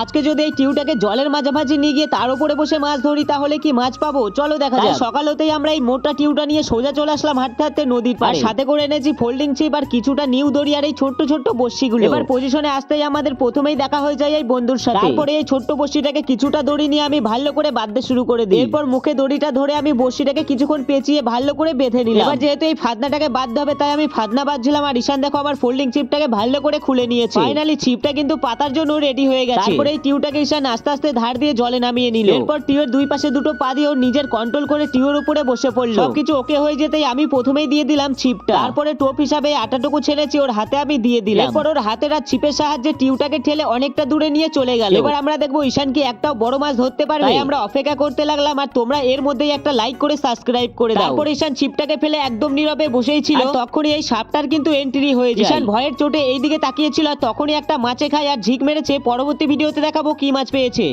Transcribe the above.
আজকে যদি এই টিউটাকে জলের মাঝামাঝি নিয়ে গিয়ে তার উপরে বসে মাছ ধরি তাহলে কি মাছ পাবো? চলো দেখা যাক। সকাল হতেই আমরা এই মোটা টিউটা নিয়ে সোজা চলে আসলাম হাঁটতে হাঁটতে নদীর পাড়ে। সাথে করে এনেছি ফোল্ডিং চিপ আর কিছুটা নিউ দড়ি আর এই ছোট্ট ছোট্ট বস্যিগুলো এবার পজিশনে আসতেই আমাদের প্রথমেই দেখা হয়ে যায় এই বন্ধুর সাথে। তারপরে এই ছোট্ট বস্যিটাকে কিছুটা দড়ি নিয়ে আমি ভালো করে বাঁধতে শুরু করে দিই। এরপর মুখে দড়িটা ধরে আমি বস্যিটাকে কিছুক্ষণ পেঁচিয়ে ভালো করে বেঁধে নিলাম। এবার যেহেতু এই ফাদনাটাকে বাঁধতে হবে তাই আমি ফাদনা বাঁধছিলাম আর ঈশান দেখো আবার ফোল্ডিং চিপটাকে ভালো করে খুলে নিয়েছে। ফাইনালি চিপটা কিন্তু পাতার জন্য রেডি হয়ে গেছে। এই টিউটাকে ঈশান আস্তে আস্তে ধার দিয়ে জলে নামিয়ে নিল। এরপর টিউয়ের দুই পাশে দুটো পা দিয়ে ওর নিজের কন্ট্রোল করে টিউর উপরে বসে পড়ল। সবকিছু ওকে হয়ে যেতেই আমি প্রথমেই দিয়ে দিলাম ছিপটা। তারপরে টোপ হিসাবে আটাটুকু ছেড়েছি ওর হাতে আমি দিয়ে দিলাম। এরপর ওর হাতের আর চিপের সাহায্যে টিউটাকে ঠেলে অনেকটা দূরে নিয়ে চলে গেল। এবার আমরা দেখব ঈশান কি একটাও বড় মাছ ধরতে পারবে। তাই? আমরা অপেক্ষা করতে লাগলাম আর তোমরা এর মধ্যেই একটা লাইক করে সাবস্ক্রাইব করে দাও। তারপর ঈশান ছিপটাকে ফেলে একদম নীরবে বসেই ছিল। তখনই এই সাপটার কিন্তু এন্ট্রি হয়ে যায়। ঈশান ভয়ের চোটে এইদিকে তাকিয়েছিল আর তখনই একটা মাছে খায় আর ঝিক মেরেছে। পরবর্তী দেখাবো কি মাছ পেয়েছে।